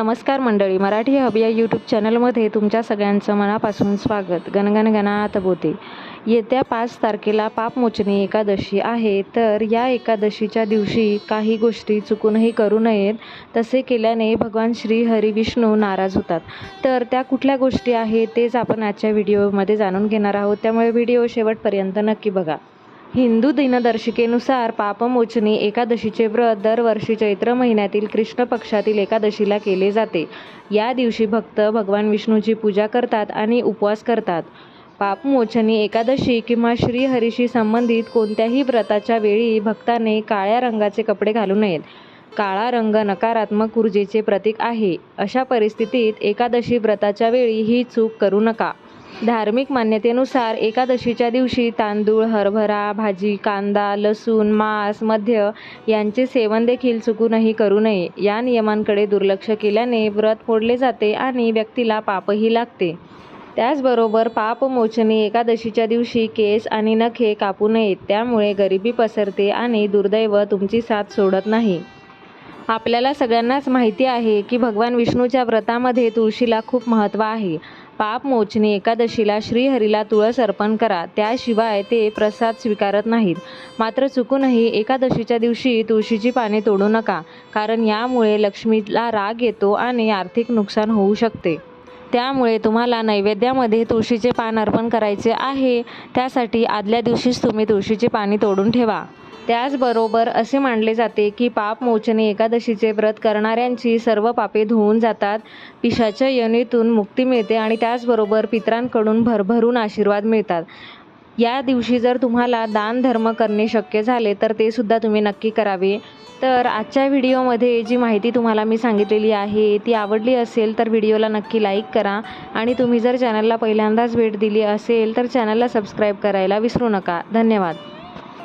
नमस्कार मंडळी मराठी हब या यूट्यूब चॅनलमध्ये तुमच्या सगळ्यांचं मनापासून स्वागत. गणगणगणात बोते. येत्या पाच तारखेला पापमोचनी एकादशी आहे तर या एकादशीच्या दिवशी काही गोष्टी चुकूनही करू नयेत तसे केल्याने भगवान श्री हरी विष्णू नाराज होतात. तर त्या कुठल्या गोष्टी आहेत तेच आपण आजच्या व्हिडिओमध्ये जाणून घेणार आहोत. त्यामुळे व्हिडिओ शेवटपर्यंत नक्की बघा. हिंदू दिनदर्शिकेनुसार पापमोचनी एकादशीचे व्रत दरवर्षी चैत्र महिन्यातील कृष्ण पक्षातील एकादशीला केले जाते. या दिवशी भक्त भगवान विष्णूची पूजा करतात आणि उपवास करतात. पापमोचनी एकादशी किंवा श्रीहरीशी संबंधित कोणत्याही व्रताच्या वेळी भक्ताने काळ्या रंगाचे कपडे घालू नयेत. काळा रंग नकारात्मक ऊर्जेचे प्रतीक आहे. अशा परिस्थितीत एकादशी व्रताच्या वेळी ही चूक करू नका. धार्मिक मान्यतेनुसार एकादशीच्या दिवशी तांदूळ हरभरा भाजी कांदा लसूण मांस मध्य यांचे सेवन देखील चुकूनही करू नये. या नियमांकडे दुर्लक्ष केल्याने व्रत फोडले जाते आणि व्यक्तीला पापही लागते. त्याचबरोबर पापमोचनी एकादशीच्या दिवशी केस आणि नखे कापू नयेत. त्यामुळे गरिबी पसरते आणि दुर्दैव तुमची साथ सोडत नाही. आपल्याला सगळ्यांनाच माहिती आहे की भगवान विष्णूच्या व्रतामध्ये तुळशीला खूप महत्त्व आहे. पाप पापमोचनी एकादशीला श्रीहरीला तुळस अर्पण करा. त्याशिवाय ते प्रसाद स्वीकारत नाहीत. मात्र चुकूनही एकादशीच्या दिवशी तुळशीची पाने तोडू नका कारण यामुळे लक्ष्मीला राग येतो आणि आर्थिक नुकसान होऊ शकते. त्यामुळे तुम्हाला नैवेद्यामध्ये तुळशीचे पान अर्पण करायचे आहे. त्यासाठी आदल्या दिवशीच तुम्ही तुळशीचे पाने तोडून ठेवा. त्याचबरोबर असे मानले जाते की पापमोचने एकादशीचे व्रत करणाऱ्यांची सर्व पापे धुवून जातात. पिशाच्या यनीतून मुक्ती मिळते आणि त्याचबरोबर पितरांकडून भरभरून आशीर्वाद मिळतात. या दिवशी जर तुम्हाला दान धर्म करणे शक्य झाले तर ते सुद्धा तुम्ही नक्की करावे. तर आजच्या व्हिडिओमध्ये जी माहिती तुम्हाला मी सांगितलेली आहे ती आवडली असेल तर व्हिडिओला नक्की लाईक करा. आणि तुम्ही जर चॅनलला पहिल्यांदाच भेट दिली असेल तर चॅनलला सबस्क्राईब करायला विसरू नका. धन्यवाद.